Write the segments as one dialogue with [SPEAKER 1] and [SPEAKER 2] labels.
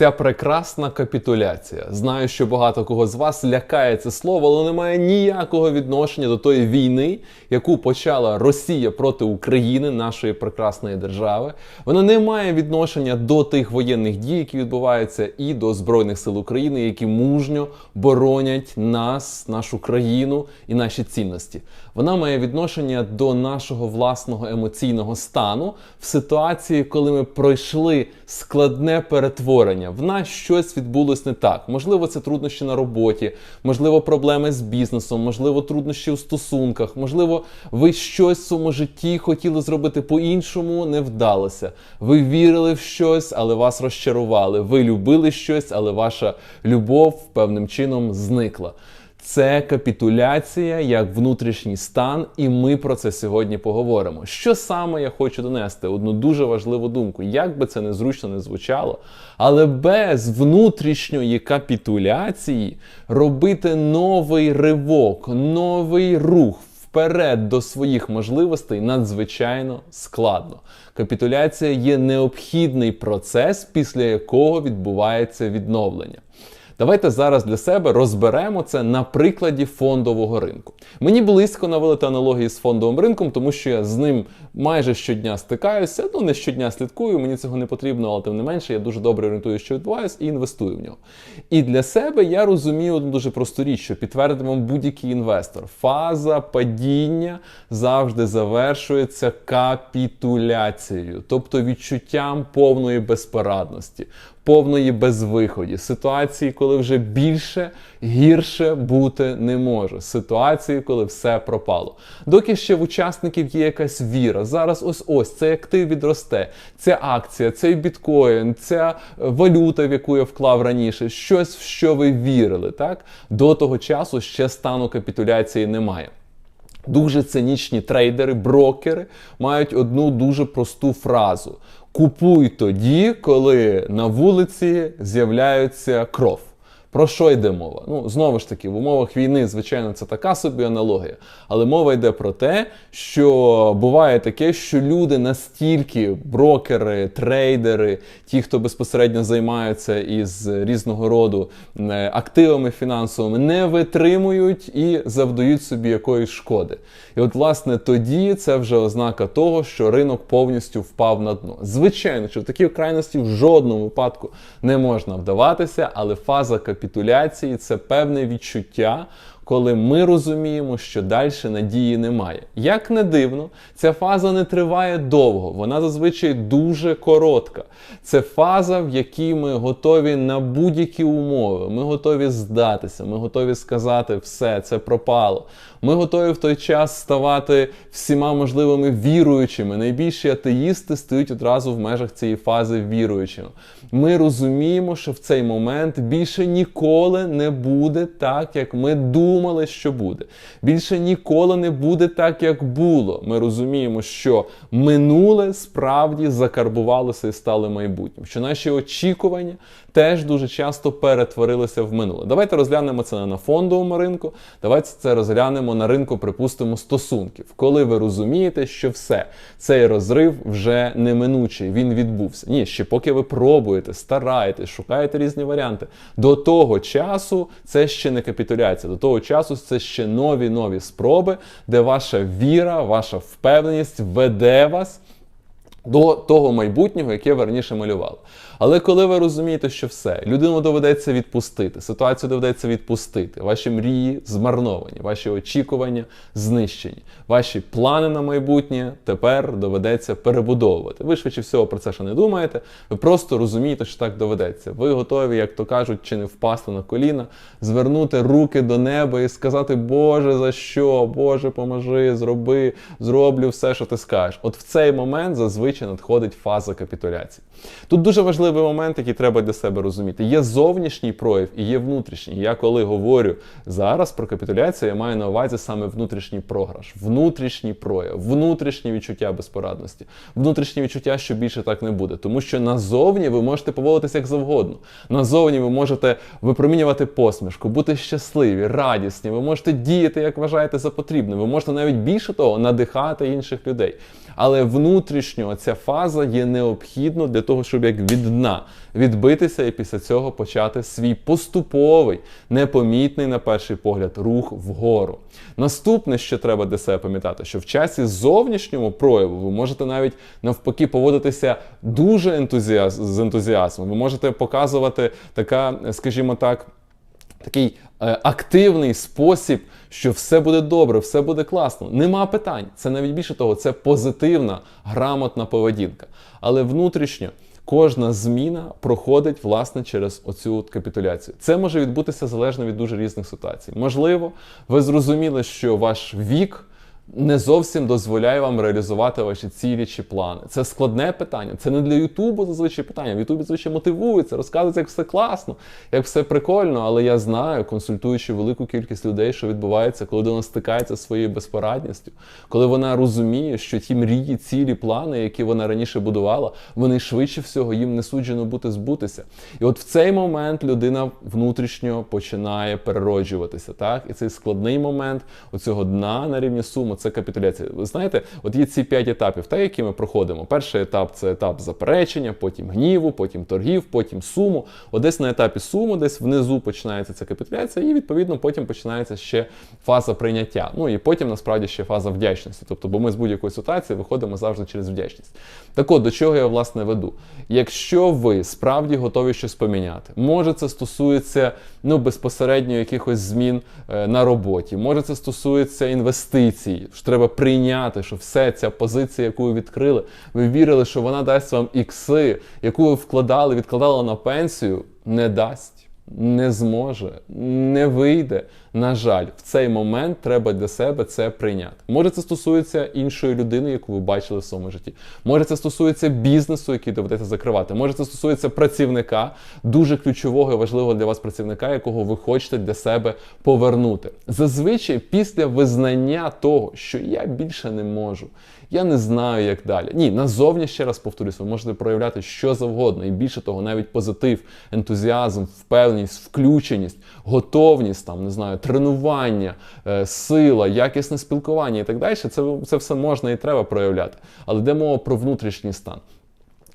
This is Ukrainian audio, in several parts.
[SPEAKER 1] Ця прекрасна капітуляція. Знаю, що багато кого з вас лякає це слово, але не має ніякого відношення до тої війни, яку почала Росія проти України, нашої прекрасної держави. Воно не має відношення до тих воєнних дій, які відбуваються, і до Збройних сил України, які мужньо боронять нас, нашу країну і наші цінності. Вона має відношення до нашого власного емоційного стану в ситуації, коли ми пройшли складне перетворення. В нас щось відбулось не так. Можливо, це труднощі на роботі, можливо, проблеми з бізнесом, можливо, труднощі у стосунках, можливо, ви щось в своєму житті хотіли зробити по-іншому, не вдалося. Ви вірили в щось, але вас розчарували. Ви любили щось, але ваша любов певним чином зникла. Це капітуляція як внутрішній стан, і ми про це сьогодні поговоримо. Що саме я хочу донести? Одну дуже важливу думку. Як би це незручно не звучало, але без внутрішньої капітуляції робити новий ривок, новий рух вперед до своїх можливостей надзвичайно складно. Капітуляція є необхідний процес, після якого відбувається відновлення. Давайте зараз для себе розберемо це на прикладі фондового ринку. Мені близько наводити аналогії з фондовим ринком, тому що я з ним майже щодня стикаюся. Ну не щодня слідкую, мені цього не потрібно, але тим не менше я дуже добре орієнтую, що відбувається, і інвестую в нього. І для себе я розумію одну дуже просту річ, що підтвердить вам будь-який інвестор. Фаза падіння завжди завершується капітуляцією, тобто відчуттям повної безпорадності. Повної безвиході, ситуації, коли вже більше гірше бути не може. Ситуації, коли все пропало. Доки ще в учасників є якась віра. Зараз ось ось цей актив відросте, ця акція, цей біткоін, ця валюта, в яку я вклав раніше, щось, в що ви вірили. Так до того часу ще стану капітуляції немає. Дуже цинічні трейдери, брокери мають одну дуже просту фразу: купуй тоді, коли на вулиці з'являється кров. Про що йде мова? Ну, знову ж таки, в умовах війни, звичайно, це така собі аналогія. Але мова йде про те, що буває таке, що люди настільки брокери, трейдери, ті, хто безпосередньо займаються із різного роду е, активами фінансовими, не витримують і завдають собі якоїсь шкоди. І от, власне, тоді це вже ознака того, що ринок повністю впав на дно. Звичайно, що в такій крайності в жодному випадку не можна вдаватися, але фаза капітуляції це певне відчуття, коли ми розуміємо, що далі надії немає. Як не дивно, ця фаза не триває довго, вона зазвичай дуже коротка. Це фаза, в якій ми готові на будь-які умови, ми готові здатися, ми готові сказати, все, це пропало. Ми готові в той час ставати всіма можливими віруючими. Найбільші атеїсти стають одразу в межах цієї фази віруючими. Ми розуміємо, що в цей момент більше ніколи не буде так, як ми думали, що буде. Більше ніколи не буде так, як було. Ми розуміємо, що минуле справді закарбувалося і стало майбутнім. Що наші очікування теж дуже часто перетворилися в минуле. Давайте розглянемо це на фондовому ринку. Давайте це розглянемо на ринку, припустимо, стосунків, коли ви розумієте, що все, цей розрив вже неминучий, він відбувся. Ні, ще поки ви пробуєте, стараєтесь, шукаєте різні варіанти. До того часу це ще не капітуляція, до того часу це ще нові нові спроби, де ваша віра, ваша впевненість веде вас. До того майбутнього, яке ви раніше малювали. Але коли ви розумієте, що все, людину доведеться відпустити, ситуацію доведеться відпустити, ваші мрії змарновані, ваші очікування знищені, ваші плани на майбутнє тепер доведеться перебудовувати. Ви швидше всього про це ще не думаєте. Ви просто розумієте, що так доведеться. Ви готові, як то кажуть, чи не впасти на коліна, звернути руки до неба і сказати, Боже, за що? Боже, поможи, зроби, зроблю все, що ти скажеш. От в цей момент зазвичай надходить фаза капітуляції. Тут дуже важливий момент, який треба для себе розуміти. Є зовнішній прояв і є внутрішній. Я коли говорю зараз про капітуляцію, я маю на увазі саме внутрішній програш, внутрішній прояв, внутрішнє відчуття безпорадності, внутрішнє відчуття, що більше так не буде. Тому що назовні ви можете поводитися як завгодно. Назовні ви можете випромінювати посмішку, бути щасливі, радісні, ви можете діяти, як вважаєте за потрібне. Ви можете навіть більше того надихати інших людей. Але внутрішньо ця фаза є необхідна для того, щоб як від дна відбитися і після цього почати свій поступовий, непомітний на перший погляд рух вгору. Наступне, що треба для себе пам'ятати, що в часі зовнішньому прояву ви можете навіть навпаки поводитися дуже ентузіаз... з ентузіазмом. Ви можете показувати така, скажімо так. Такий е, активний спосіб, що все буде добре, все буде класно. Нема питань. Це навіть більше того, це позитивна, грамотна поведінка. Але внутрішньо кожна зміна проходить власне через оцю капітуляцію. Це може відбутися залежно від дуже різних ситуацій. Можливо, ви зрозуміли, що ваш вік не зовсім дозволяє вам реалізувати ваші цілі чи плани. Це складне питання. Це не для Ютубу зазвичай питання. В Ютубі зазвичай мотивується, розказується, як все класно, як все прикольно. Але я знаю, консультуючи велику кількість людей, що відбувається, коли вона стикається зі своєю безпорадністю, коли вона розуміє, що ті мрії, цілі, плани, які вона раніше будувала, вони швидше всього їм не суджено бути збутися. І от в цей момент людина внутрішньо починає перероджуватися. Так, і цей складний момент оцього дна на рівні суму це капітуляція. Ви знаєте, от є ці п'ять етапів, та які ми проходимо. Перший етап це етап заперечення, потім гніву, потім торгів, потім суму. От десь на етапі суму, десь внизу починається ця капітуляція, і відповідно потім починається ще фаза прийняття. Ну і потім насправді ще фаза вдячності. Тобто, бо ми з будь-якої ситуації виходимо завжди через вдячність. Так от, до чого я власне веду? Якщо ви справді готові щось поміняти, може це стосується ну безпосередньо якихось змін е, на роботі, може це стосується інвестицій що треба прийняти, що все ця позиція, яку ви відкрили, ви вірили, що вона дасть вам ікси, яку ви вкладали, відкладали на пенсію, не дасть. Не зможе, не вийде. На жаль, в цей момент треба для себе це прийняти. Може, це стосується іншої людини, яку ви бачили в своєму житті. Може, це стосується бізнесу, який доведеться закривати. Може, це стосується працівника, дуже ключового і важливого для вас працівника, якого ви хочете для себе повернути. Зазвичай, після визнання того, що я більше не можу, я не знаю, як далі. Ні, назовні ще раз повторюсь, ви можете проявляти що завгодно, і більше того, навіть позитив, ентузіазм, впевненість, включеність, готовність там, не знаю, тренування, е, сила, якісне спілкування і так далі. Це, це все можна і треба проявляти. Але де мова про внутрішній стан.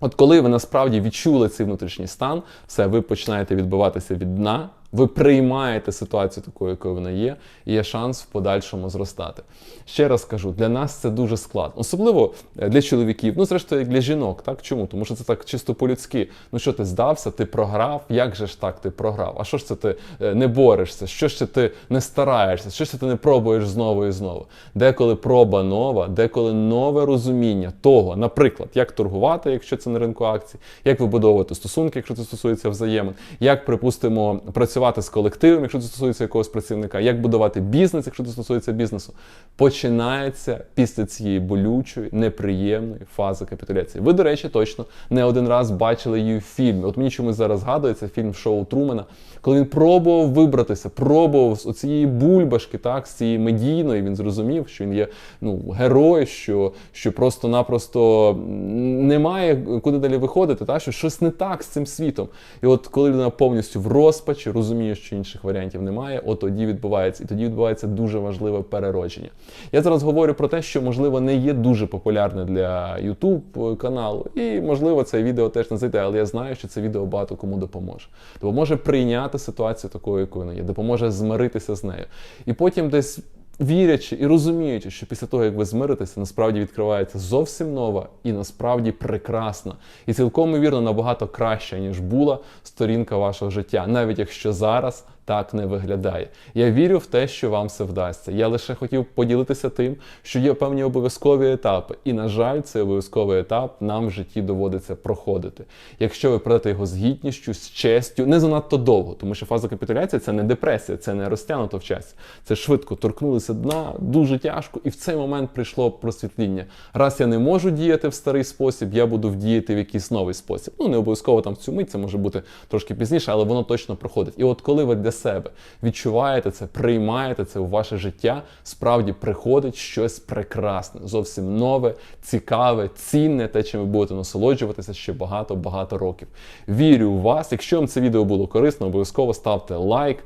[SPEAKER 1] От коли ви насправді відчули цей внутрішній стан, все, ви починаєте відбиватися від дна. Ви приймаєте ситуацію такою, якою вона є, і є шанс в подальшому зростати. Ще раз кажу, для нас це дуже складно, особливо е, для чоловіків, ну зрештою, як для жінок. Так чому? Тому що це так чисто по-людськи. Ну що ти здався, ти програв? Як же ж так ти програв? А що ж це ти е, не борешся? Що це ти не стараєшся? Що ж це ти не пробуєш знову і знову? Деколи проба нова, деколи нове розуміння того, наприклад, як торгувати, якщо це на ринку акцій, як вибудовувати стосунки, якщо це стосується взаємин, як припустимо працювати працювати з колективом, якщо це стосується якогось працівника, як будувати бізнес, якщо це стосується бізнесу, починається після цієї болючої, неприємної фази капітуляції. Ви, до речі, точно не один раз бачили її в фільмі. От мені чомусь зараз згадується фільм шоу Трумена, коли він пробував вибратися, пробував з оцієї бульбашки, так, з цієї медійної, він зрозумів, що він є ну, герой, що що просто-напросто немає куди далі виходити, так, що щось не так з цим світом. І от коли людина повністю в розпачі, розуміє, що інших варіантів немає, от тоді відбувається. І тоді відбувається дуже важливе переродження. Я зараз говорю про те, що, можливо, не є дуже популярне для YouTube каналу, і, можливо, це відео теж не зайде, але я знаю, що це відео багато кому допоможе. Допоможе прийняти ситуацію такою, якою вона є, допоможе змиритися з нею. І потім десь. Вірячи і розуміючи, що після того, як ви змиритеся, насправді відкривається зовсім нова і насправді прекрасна, і цілком вірно набагато краща, ніж була сторінка вашого життя, навіть якщо зараз так не виглядає. Я вірю в те, що вам все вдасться. Я лише хотів поділитися тим, що є певні обов'язкові етапи, і, на жаль, цей обов'язковий етап нам в житті доводиться проходити. Якщо ви пройдете його з гідністю, з честю, не занадто довго, тому що фаза капітуляції це не депресія, це не розтягнуто в часі. Це швидко торкнулися дна, дуже тяжко, і в цей момент прийшло просвітління. Раз я не можу діяти в старий спосіб, я буду вдіяти в якийсь новий спосіб. Ну не обов'язково там в цю мить, це може бути трошки пізніше, але воно точно проходить. І от коли ви для себе. Відчуваєте це, приймаєте це у ваше життя, справді приходить щось прекрасне, зовсім нове, цікаве, цінне, те, чим ви будете насолоджуватися ще багато-багато років. Вірю у вас. Якщо вам це відео було корисно, обов'язково ставте лайк.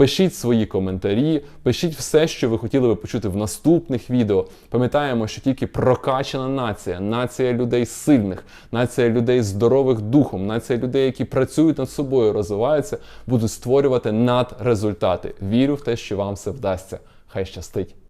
[SPEAKER 1] Пишіть свої коментарі, пишіть все, що ви хотіли би почути в наступних відео. Пам'ятаємо, що тільки прокачана нація, нація людей сильних, нація людей здорових духом, нація людей, які працюють над собою, розвиваються, будуть створювати надрезультати. Вірю в те, що вам все вдасться. Хай щастить!